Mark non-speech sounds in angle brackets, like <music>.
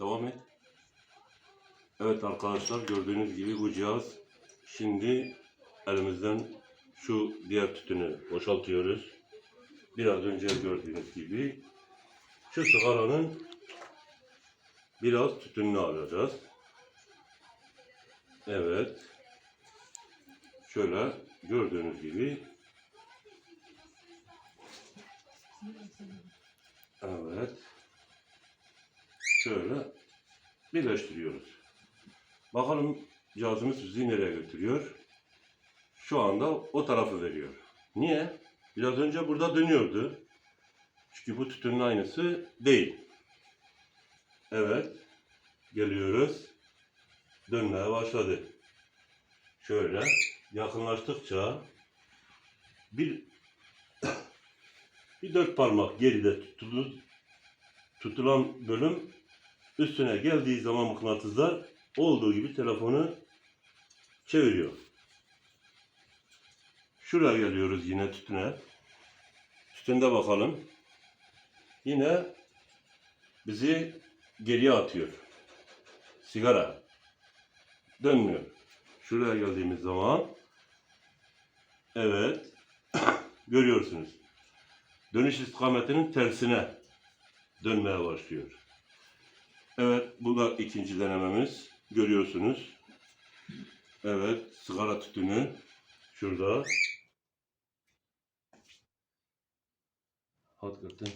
Devam et. Evet arkadaşlar gördüğünüz gibi bu cihaz şimdi elimizden şu diğer tütünü boşaltıyoruz. Biraz önce gördüğünüz gibi şu sigaranın biraz tütününü alacağız. Evet. Şöyle gördüğünüz gibi Evet. Şöyle birleştiriyoruz. Bakalım cihazımız bizi nereye götürüyor. Şu anda o tarafı veriyor. Niye? Biraz önce burada dönüyordu. Çünkü bu tütünün aynısı değil. Evet. Geliyoruz. Dönmeye başladı. Şöyle yakınlaştıkça bir <coughs> bir dört parmak geride tutulur, tutulan bölüm üstüne geldiği zaman mıknatıslar olduğu gibi telefonu çeviriyor. Şuraya geliyoruz yine tütüne. Tütünde bakalım. Yine bizi geriye atıyor. Sigara. Dönmüyor. Şuraya geldiğimiz zaman evet <coughs> görüyorsunuz. Dönüş istikametinin tersine dönmeye başlıyor. Evet bu da ikinci denememiz. Görüyorsunuz. Evet sigara tütünü şurada. Hakikaten